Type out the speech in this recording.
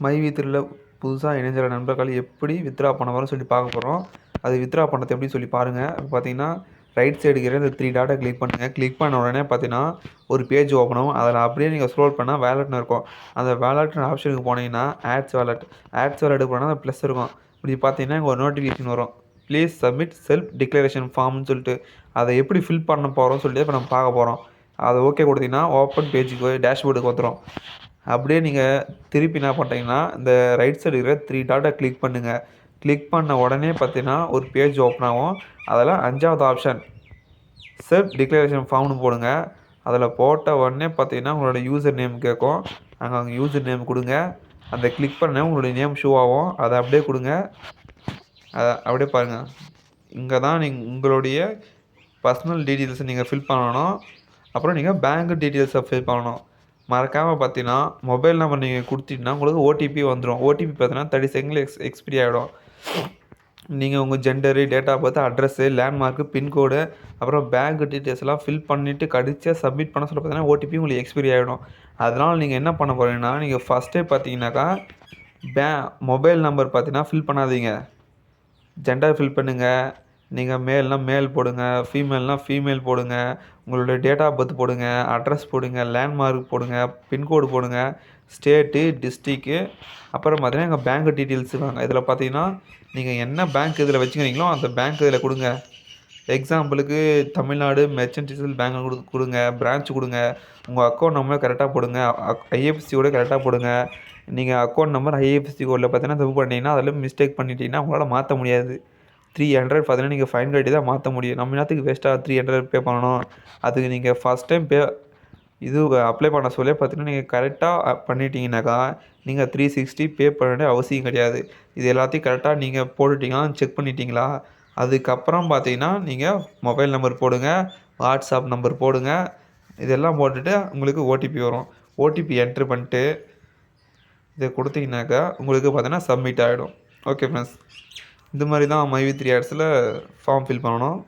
மைவி த்ரீயில் புதுசாக இணைஞ்சிற நண்பர்கள் எப்படி வித்ட்ரா பண்ண போகிறோம்னு சொல்லி பார்க்க போகிறோம் அது வித்ட்ரா பண்ணுறது எப்படி சொல்லி பாருங்கள் இப்போ பார்த்தீங்கன்னா ரைட் சைடு இருக்கிற இந்த த்ரீ டாட்டை கிளிக் பண்ணுங்கள் கிளிக் பண்ண உடனே பார்த்தீங்கன்னா ஒரு பேஜ் ஓப்பன் ஆகும். அதில் அப்படியே நீங்கள் ஸ்க்ரோல் பண்ணால் வேலட்னு இருக்கும். அந்த வேலட்னு ஆப்ஷனுக்கு போனீங்கன்னா ஆட்ஸ் வேலட் ஆட்ஸ் வேலட் போனால் அந்த ப்ளஸ் இருக்கும். இப்படி பார்த்தீங்கன்னா இங்கே ஒரு நோட்டிஃபிகேஷன் வரும். ப்ளீஸ் சப்மிட் செல்ஃப் டிக்ளரேஷன் ஃபார்ம்னு சொல்லிட்டு அதை எப்படி ஃபில் பண்ண போகிறோம்னு சொல்லிட்டு இப்போ நம்ம பார்க்க போகிறோம் அதை ஓகே கொடுத்தீங்கன்னா ஓப்பன் பேஜுக்கு போய் டேஷ்போர்டுக்கு வந்துடும் அப்படியே நீங்கள் திருப்பி என்ன பண்ணுறீங்கன்னா இந்த ரைட் சைடு இருக்கிற த்ரீ டாட்டை கிளிக் பண்ணுங்கள் கிளிக் பண்ண உடனே பார்த்தீங்கன்னா ஒரு பேஜ் ஓப்பன் ஆகும். அதில் அஞ்சாவது ஆப்ஷன் செல்ஃப் டிக்ளரேஷன் ஃபார்ம்னு போடுங்க. அதில் போட்ட உடனே பார்த்தீங்கன்னா உங்களோட யூசர் நேம் கேட்கும். அங்கே அங்கே யூசர் நேம் கொடுங்க. அந்த கிளிக் பண்ண உங்களுடைய நேம் ஷோ ஆகும். அதை அப்படியே கொடுங்க. அதை அப்படியே பாருங்கள் இங்கே தான் நீங்கள் உங்களுடைய பர்சனல் டீட்டெயில்ஸை நீங்கள் ஃபில் பண்ணணும். அப்புறம் நீங்கள் பேங்க் டீட்டெயில்ஸை ஃபில் பண்ணணும். மறக்காமல் பார்த்தீங்கன்னா மொபைல் நம்பர் நீங்கள் கொடுத்தீங்கன்னா உங்களுக்கு ஓடிபி வந்துடும் ஓடிபி பார்த்தீங்கன்னா தேர்ட்டி செகண்டில் எக்ஸ் எக்ஸ்பிரி ஆகிடும் நீங்கள் உங்கள் ஜெண்டரு டேட்டா பார்த்து அட்ரஸ்ஸு லேண்ட்மார்க்கு பின்கோடு அப்புறம் பேங்க் டீட்டெயில்ஸ்லாம் ஃபில் பண்ணிவிட்டு கடிச்சியாக சப்மிட் பண்ண சொல்ல பார்த்தீங்கன்னா ஓடிபி உங்களுக்கு எக்ஸ்பிரி ஆகிடும் அதனால் நீங்கள் என்ன பண்ண போகிறீங்கன்னா நீங்கள் ஃபஸ்ட்டே பார்த்தீங்கன்னாக்கா பே மொபைல் நம்பர் பார்த்தீங்கன்னா ஃபில் பண்ணாதீங்க. ஜெண்டர் ஃபில் பண்ணுங்கள் நீங்கள் மேல்னால் மேல் போடுங்க ஃபீமேல்னால் ஃபீமேல் போடுங்க உங்களோட டேட் ஆஃப் பர்த் போடுங்க அட்ரஸ் போடுங்க லேண்ட்மார்க் போடுங்க பின்கோடு போடுங்க ஸ்டேட்டு டிஸ்ட்ரிக்கு அப்புறம் பார்த்தீங்கன்னா எங்கள் பேங்க் டீட்டெயில்ஸ் வாங்க இதில் பார்த்தீங்கன்னா நீங்கள் என்ன பேங்க் இதில் வச்சுக்கிறீங்களோ அந்த பேங்க் இதில் கொடுங்க. எக்ஸாம்பிளுக்கு தமிழ்நாடு மெர்ச்சன்டைசல் பேங்க் கொடு கொடுங்க பிரான்ச் கொடுங்க உங்கள் அக்கௌண்ட் நம்பர் கரெக்டாக போடுங்க ஐஎஃப்சி கூட கரெக்டாக போடுங்க. நீங்கள் அக்கௌண்ட் நம்பர் ஐஎஃப்சி கோடில் பார்த்தீங்கன்னா தப்பு பண்ணிங்கன்னா அதில் மிஸ்டேக் பண்ணிட்டீங்கன்னா உங்களால் மாற்ற முடியாது. த்ரீ ஹண்ட்ரட் பார்த்தீங்கன்னா நீங்கள் ஃபைன் கட்டி தான் மாற்ற முடியும். நம்ம நேரத்துக்கு வேஸ்ட்டாக த்ரீ ஹண்ட்ரட் பே பண்ணணும்? அதுக்கு நீங்கள் ஃபஸ்ட் டைம் பே இது அப்ளை பண்ண சொல்லி பார்த்தீங்கன்னா நீங்கள் கரெக்டாக பண்ணிட்டீங்கனாக்கா நீங்கள் த்ரீ சிக்ஸ்டி பே பண்ண வேண்டிய அவசியம் கிடையாது. இது எல்லாத்தையும் கரெக்டாக நீங்கள் போட்டுட்டீங்களா செக் பண்ணிட்டீங்களா? அதுக்கப்புறம் பார்த்தீங்கன்னா நீங்கள் மொபைல் நம்பர் போடுங்க வாட்ஸ்அப் நம்பர் போடுங்க இதெல்லாம் போட்டுட்டு உங்களுக்கு ஓடிபி வரும். ஓடிபி என்ட்ரு பண்ணிட்டு இதை கொடுத்தீங்கனாக்கா உங்களுக்கு பார்த்தீங்கன்னா சப்மிட் ஆகிடும் ஓகே ஃப்ரெண்ட்ஸ் இந்த மாதிரி தான் மைவி த்ரீ ஆட்ஸில் ஃபார்ம் ஃபில் பண்ணணும்.